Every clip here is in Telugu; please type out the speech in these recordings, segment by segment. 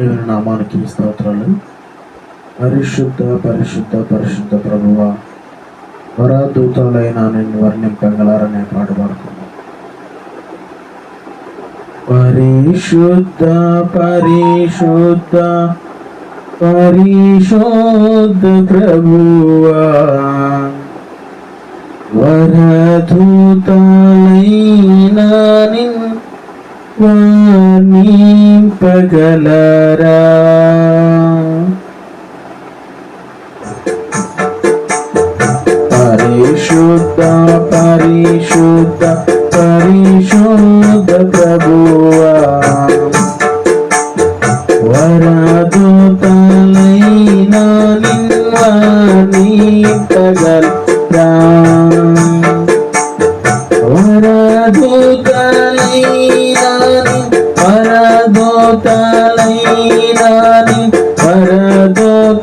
దేవుని నామానికి స్తోత్రాలు. పరిశుద్ధ పరిశుద్ధ పరిశుద్ధ ప్రభువ వరదూతలైన నిన్ను వర్ణింపగలరనే పాట పాడుకున్నాను పరిశుద్ధ పరిశుద్ధ పరిశుద్ధ ప్రభువా వరదూతలైన నిన్ను వర్ణింపగలరా పరిశుద్ధ పరిశుద్ధ పరిశుద్ధ ప్రభువా వరదూతలైన వరదూతలైనాని వరదూతలైనాని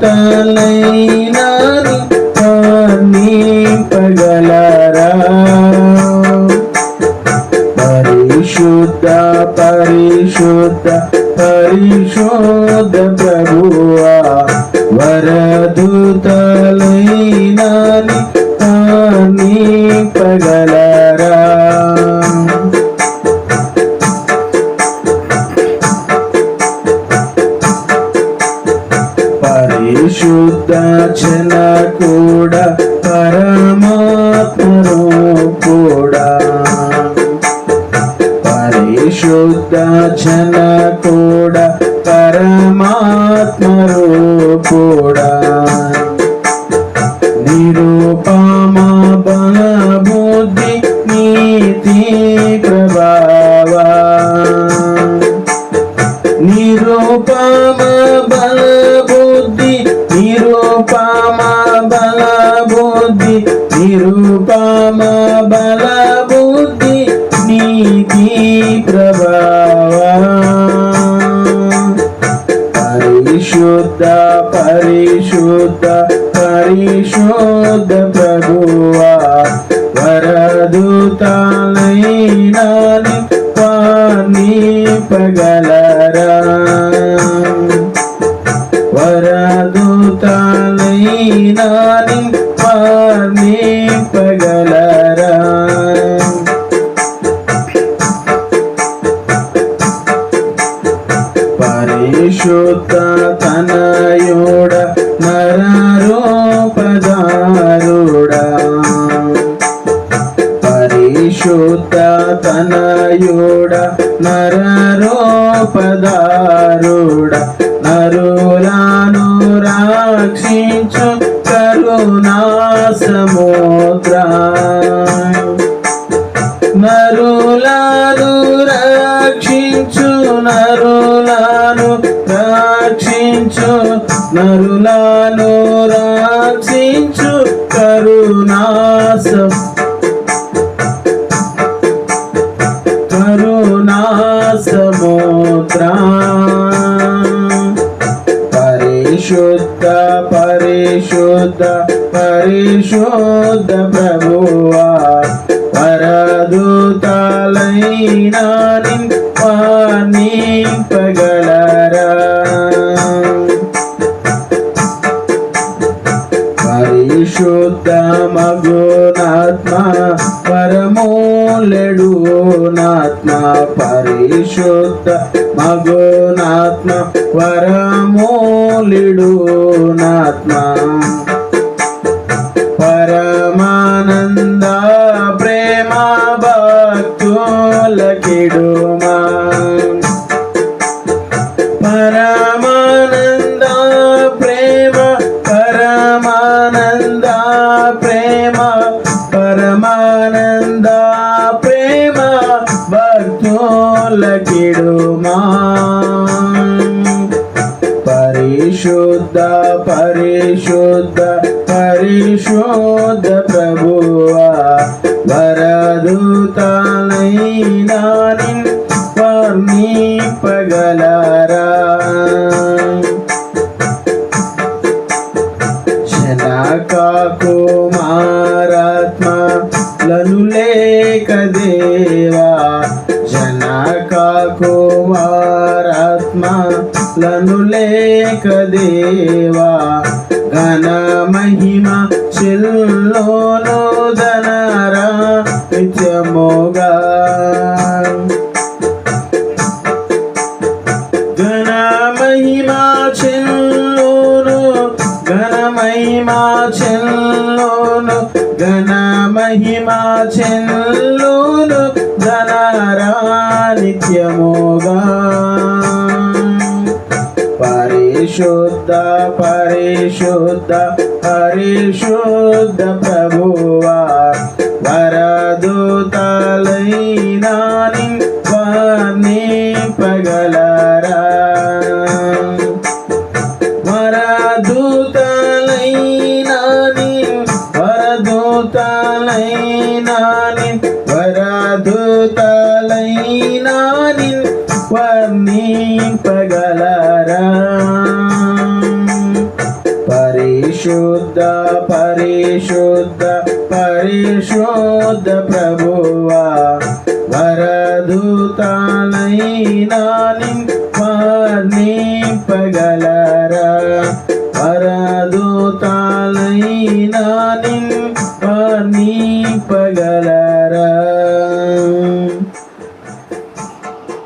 పగలరా. పరిశుద్ధ పరిశుద్ధ పరిశోధ ప్రభువా వరదూతలైనాని పగలరా. కూడా పరమాత్మను కూడా. పరిశుద్ధ జన కూడా పరమాత్మను కూడా. నిరూపమ బల బుద్ధి నీతి ప్రభావ. నిరూపమ బల ప్రభావ పరిశుద్ధ పరిశుద్ధ పరిశుద్ధ ప్రభువా వరదూతాలైనాని పాని పగలరా వరదూతాలైనాని పాని నరరూపదారుడ పరిశుద్ధ తనయుడ నరరూపదారుడ. నరులాను రక్షించు కరుణా సముద్ర నరులాను రక్షించు నరులాను రక్షించు నరులాను పరిశుద్ధ పరిశుద్ధ ప్రభువా పరదూతలైనా నింపగలరా. పరిశుద్ధ మగునాత్మ పరమూలెడు నాత్మ పరిశుద్ధ మగునాత్మ పరమూలిడు భక్తుల పరిశుద్ధ పరిశుద్ధ పరిశుద్ధ ప్రభువా వరదూతనైనా వర్ణి పగలరా జనక లను లేక దేవా కుమారాత్మలను లేక దేవా ఘన మహిమ చెల్లోను ధనరా నిత్యముగా. ఘన మహిమా చెల్లోను ఘన మహిమా చెల్లోను ఘన మహిమా చెల్లోను నిత్యముగా. పరిశుద్ధ పరిశుద్ధ పరిశుద్ధ ప్రభువా. వరదూతలైనాని వారిని పగలరా వరదూతలైనాని వరదూతలైనా పరిశుద్ధ పరిశుద్ధ పరిశుద్ధ ప్రభువా. వరదూతాలైనా నింపగలరా